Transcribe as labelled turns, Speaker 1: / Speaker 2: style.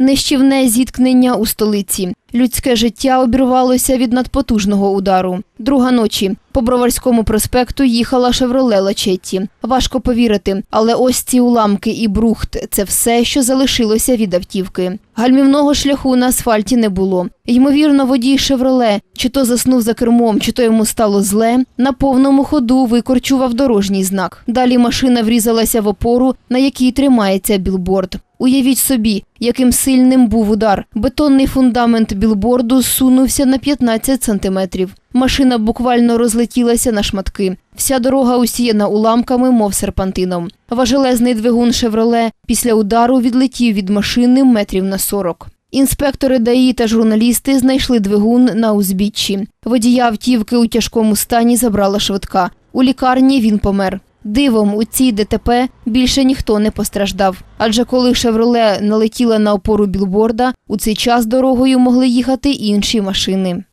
Speaker 1: Нищівне зіткнення у столиці. Людське життя обірвалося від надпотужного удару. Друга ночі. По Броварському проспекту їхала «Шевроле Лачетті». Важко повірити, але ось ці уламки і брухт – це все, що залишилося від автівки. Гальмівного шляху на асфальті не було. Ймовірно, водій «Шевроле» чи то заснув за кермом, чи то йому стало зле, на повному ходу викорчував дорожній знак. Далі машина врізалася в опору, на якій тримається білборд. Уявіть собі, яким сильним був удар. Бетонний фундамент білборду сунувся на 15 сантиметрів. Машина буквально розлетілася на шматки. Вся дорога усіяна уламками, мов серпантином. Важелезний двигун «Шевроле» після удару відлетів від машини метрів на 40. Інспектори ДАІ та журналісти знайшли двигун на узбіччі. Водія автівки у тяжкому стані забрала швидка. У лікарні він помер. Дивом у цій ДТП більше ніхто не постраждав. Адже коли «Шевроле» налетіла на опору білборда, у цей час дорогою могли їхати інші машини.